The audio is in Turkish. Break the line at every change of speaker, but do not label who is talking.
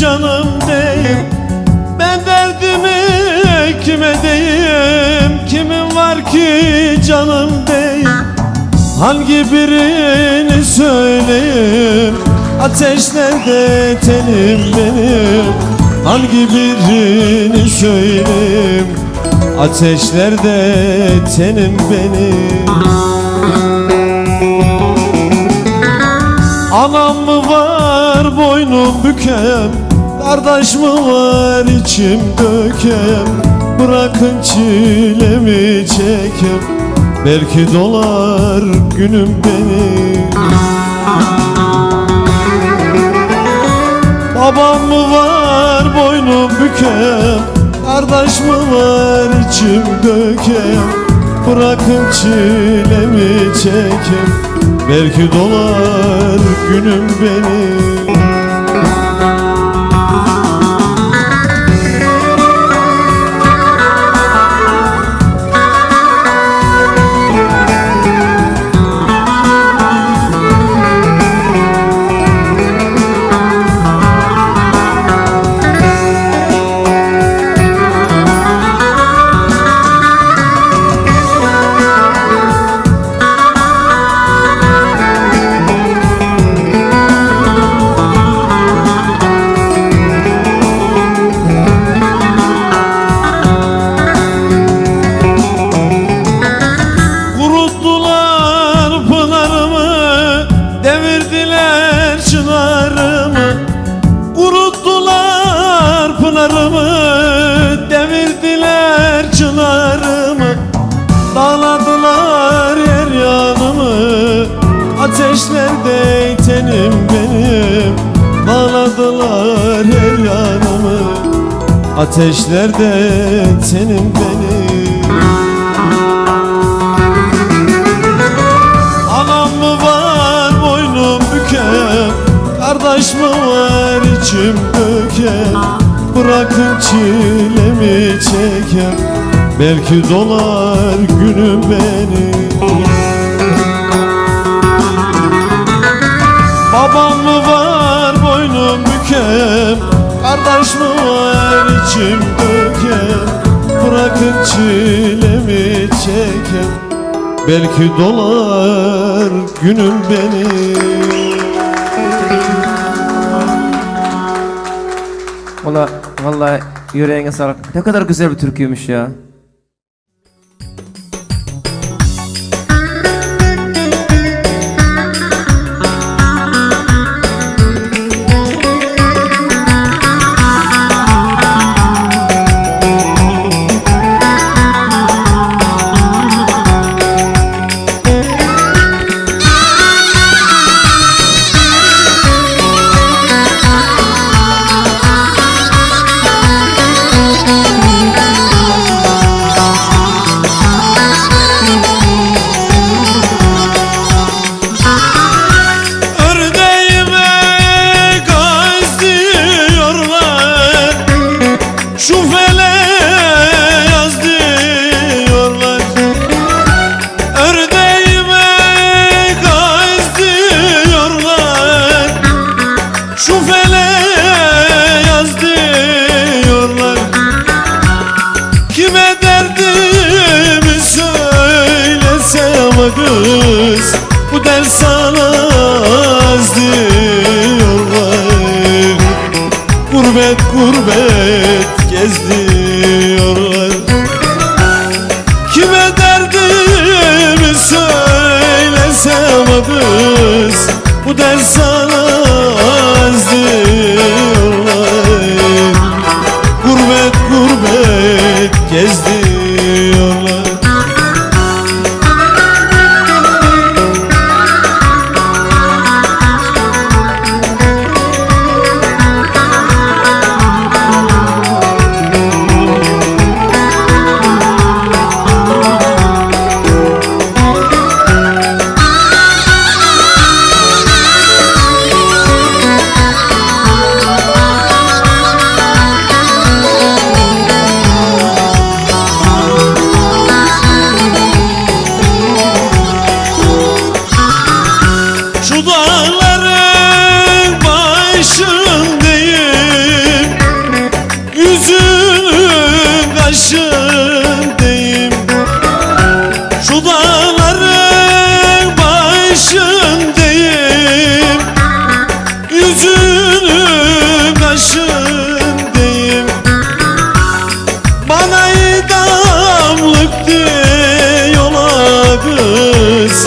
canım deyim Ben derdimi kime deyim Kimin var ki canım deyim Hangi birini söyleyeyim? Ateşlerde tenim benim. Hangi birini söyleyeyim? Ateşlerde tenim benim. Anam boynum bükem Kardeş mi var içim dökem? Bırakın çilemi çekem. Belki dolar günüm benim. Babam mı var boynum bükem? Kardeş mi var içim dökem? Bırakın çilemi çekem. Belki dolar günüm benim Dağladılar her yanımı Ateşlerde tenim benim Anam mı var boynum bükem Kardeş mi var içim dökem? Bırakın çilemi çekem Belki dolar günüm benim çilemi çekem Belki dolar günüm benim
Valla vallahi yüreğine sağlık. Ne kadar güzel bir türküymüş ya.
Kız Bu dert sana az diyorlar Gurbet gurbet gezdiyorlar Kime derdimi söylesem kız Bu dert sana az diyorlar Gurbet gurbet gezdiyorlar Şu başındayım. Yüzünün kaşındayım Bana idamlık diyorlar kız